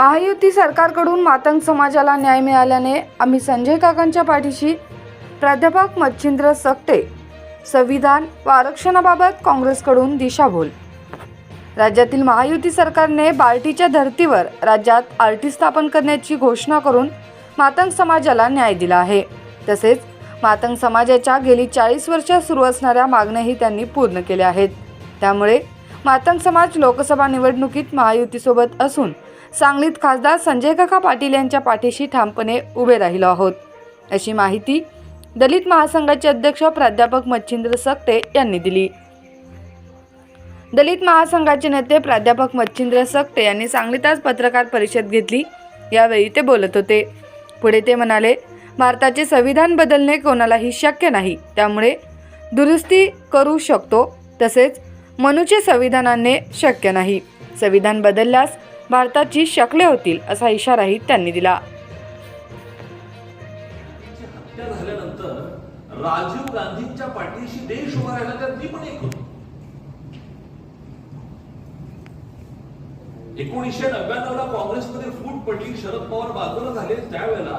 महायुती सरकारकडून मातंग समाजाला न्याय मिळाल्याने आम्ही संजय काकांच्या पाठीशी प्राध्यापक मच्छिंद्र सकटे संविधान व आरक्षणाबाबत काँग्रेसकडून दिशाभूल. राज्यातील महायुती सरकारने बार्टीच्या धर्तीवर राज्यात आरटी स्थापन करण्याची घोषणा करून मातंग समाजाला न्याय दिला आहे. तसेच मातंग समाजाच्या गेली चाळीस वर्ष सुरू असणाऱ्या मागण्याही त्यांनी पूर्ण केल्या आहेत. त्यामुळे मातंग समाज लोकसभा निवडणुकीत महायुतीसोबत असून सांगलीत खासदार संजय काका पाटील यांच्या पाठीशी ठामपणे उभे राहिलो आहोत. अशी माहिती दलित महासंघाचे अध्यक्ष प्राध्यापक मच्छिंद्र सकटे यांनी दिली. दलित महासंघाचे नेते प्राध्यापक मच्छिंद्र सकटे यांनी सांगलीत आज पत्रकार परिषद घेतली. यावेळी ते बोलत होते. पुढे ते म्हणाले भारताचे संविधान बदलणे कोणालाही शक्य नाही. त्यामुळे दुरुस्ती करू शकतो. तसेच मनुचे संविधानाने शक्य नाही. संविधान बदलल्यास भारताची शकले होतील असा इशाराही त्यांनी दिला. राजीव गांधींच्या पाठीशी देश उभा राहिला त्यात मी पण एक होतो. एकोणीसशे नव्याण्णव ला काँग्रेसमध्ये फूट पडली शरद पवार बाजूला झाले. त्यावेळेला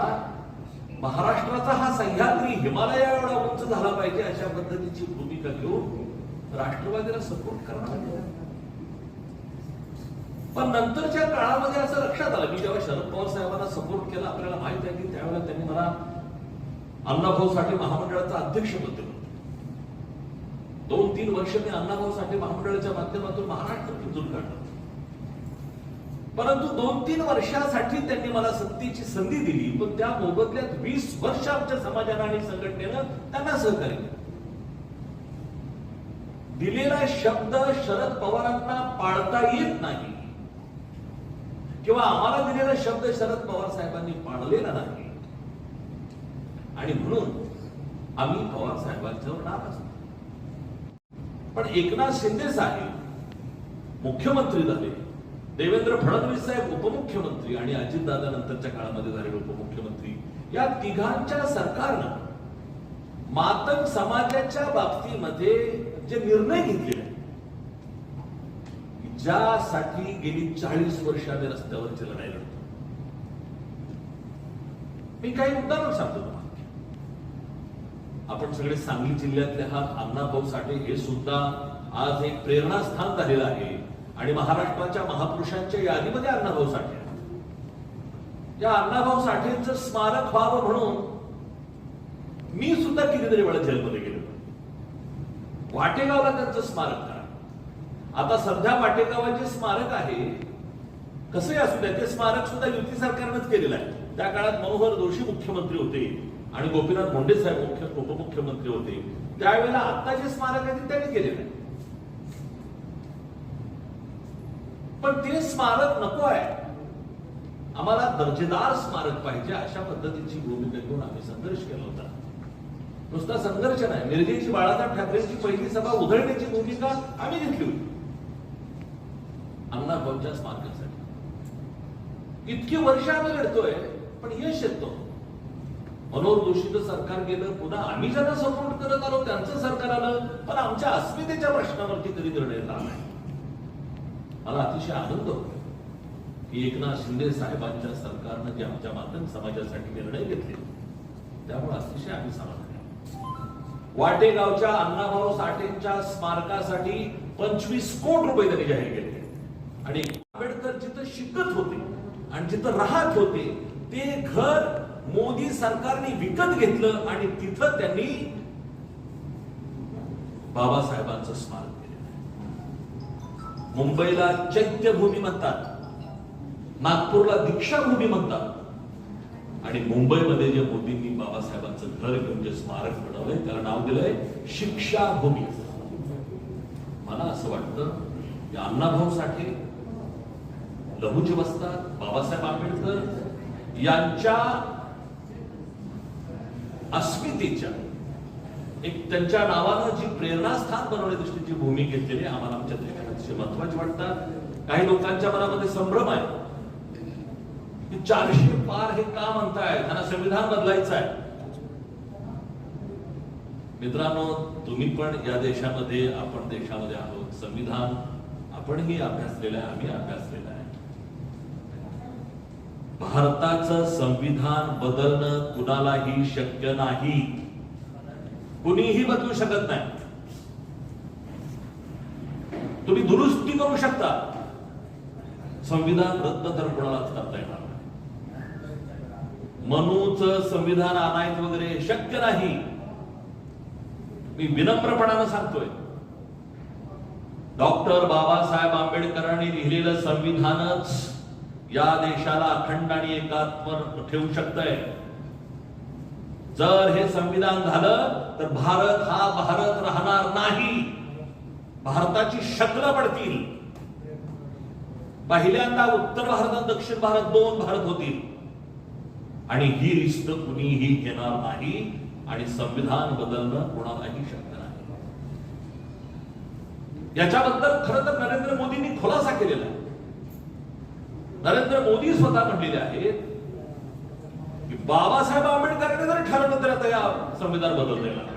महाराष्ट्राचा हा सह्याद्री हिमालया एवढा उंच झाला पाहिजे अशा पद्धतीची भूमिका घेऊन राष्ट्रवादीला सपोर्ट करणार पण नंतरच्या काळामध्ये असं लक्षात आलं. की जेव्हा शरद पवार साहेबांना सपोर्ट केला आपल्याला माहीत आहे की त्यावेळेला त्यांनी मला अण्णाभाऊ साठे महामंडळाचं अध्यक्षपद दिलं दोन तीन वर्ष मी अण्णाभाऊ साठे महामंडळाच्या माध्यमातून महाराष्ट्र पिंजून काढलं परंतु दोन तीन वर्षासाठी त्यांनी मला सत्तेची संधी दिली पण त्या मोबदल्यात वीस वर्ष आमच्या समाजानं आणि संघटनेनं त्यांना सहकार्य केलं. दिलेला शब्द शरद पवारांना पाळता येत नाही. किंवा आम्हाला दिलेला शब्द शरद पवार साहेबांनी पाळलेला नाही. आणि म्हणून आम्ही पवार साहेबांच्यावर नाराज पण एकनाथ शिंदे साहेब मुख्यमंत्री झाले. देवेंद्र फडणवीस साहेब उपमुख्यमंत्री आणि अजितदादा नंतरच्या काळामध्ये झालेले उपमुख्यमंत्री. या तिघांच्या सरकारनं मातंग समाजाच्या बाबतीमध्ये जे निर्णय घेतले आहेत, ज्यासाठी गेली चाळीस वर्ष आम्ही रस्त्यावरची लढाई लढतो मी काही उदाहरण सांगतो तुम्हाला. आपण सगळे सांगली जिल्ह्यातले हा अण्णाभाऊ साठे हे सुद्धा आज एक प्रेरणास्थान झालेलं आहे. आणि महाराष्ट्राच्या महापुरुषांच्या यादीमध्ये अण्णाभाऊ साठे या अण्णाभाऊ साठेंचं स्मारक व्हावं म्हणून मी सुद्धा कितीतरी वेळा जेलमध्ये गेलो वाटेगावला त्यांचं स्मारक करा आता सध्या पाटेगावांचे स्मारक आहे. कसंही असू द्या ते स्मारक सुद्धा युती सरकारनंच केलेलं आहे. त्या काळात मनोहर जोशी मुख्यमंत्री होते आणि गोपीनाथ मुंडे साहेब मुख्य उपमुख्यमंत्री होते. त्यावेळेला आता जे स्मारक आहे ते त्यांनी केलेलं आहे. पण ते स्मारक नको आहे. आम्हाला दर्जेदार स्मारक पाहिजे अशा पद्धतीची भूमिका घेऊन आम्ही संघर्ष केला होता. नुसता संघर्ष नाही मिरजेची बाळासाहेब ठाकरेंची पहिली सभा उधळण्याची भूमिका आम्ही घेतली होती. अण्णाभाऊच्या स्मारकासाठी. इतकी वर्ष आम्ही लढतोय पण यश येतो मनोहर जोशीचं सरकार गेलं पुन्हा आम्ही ज्यांना सपोर्ट करत आलो त्यांचं सरकार आलं पण आमच्या अस्मितेच्या प्रश्नावरती तरी निर्णय नाही. मला अतिशय आनंद होतो की एकनाथ शिंदे साहेबांच्या सरकारनं जे आमच्या माध्यम समाजासाठी निर्णय घेतले त्यामुळे अतिशय आम्ही समाधान वाटेगावच्या अण्णाभाऊ साठेंच्या स्मारकासाठी पंचवीस कोटी रुपये त्यांनी जाहीर केले. आणि आंबेडकर जिथं शिकत होते आणि जिथं राहत होते ते घर मोदी सरकारने विकत घेतलं आणि तिथं त्यांनी बाबासाहेबांचं स्मारक केलं मुंबईला चैत्यभूमी म्हणतात नागपूरला दीक्षाभूमी म्हणतात. आणि मुंबईमध्ये जे मोदींनी बाबासाहेबांचं घर घेऊन जे स्मारक बनवलंय त्याला नाव दिलंय शिक्षाभूमी. मला असं वाटतं की अण्णाभाऊ साठे लहूजी बसतात बाबासाहेब आंबेडकर यांच्या अस्मितेच्या एक त्यांच्या नावानं जी प्रेरणास्थान बनवण्या दृष्टीची भूमी घेतलेली आम्हाला आमच्या दृष्टीने अतिशय महत्वाची वाटतात. काही लोकांच्या मनामध्ये संभ्रम आहे. की चारशे पार हे का म्हणताय? त्यांना संविधान बदलायचं आहे. मित्रांनो तुम्ही पण या देशामध्ये आपण देशामध्ये आहोत. संविधान आपणही अभ्यासलेलं आहे आम्ही अभ्यासलेला आहे. भारताचं संविधान बदलणं कुणालाही शक्य नाही. कुणीही बदलू शकत नाही. तुम्ही दुरुस्ती करू शकता. संविधान रद्द तर कुणालाच करता येणार मनूच संविधान आणायचं वगैरे शक्य नाही. मी विनम्रपणानं सांगतोय. डॉक्टर बाबासाहेब आंबेडकरांनी लिहिलेलं संविधानच या देशाला अखंड आणि एकात्म ठेवू शकतंय. जर हे संविधान झालं तर भारत हा भारत राहणार नाही. भारताची शक्ल पडतील. पहिल्यांदा उत्तर भारत आणि दक्षिण भारत दोन भारत होतील. आणि ही रिस्त कुणीही घेणार नाही आणि संविधान बदलणं कोणालाही शक्य नाही. याच्याबद्दल खरं तर नरेंद्र मोदींनी खुलासा केलेला आहे. नरेंद्र मोदी स्वतः म्हटलेले आहेत की बाबासाहेब आंबेडकरांनी जर ठरवलं तर आता या संविधान बदलता येणार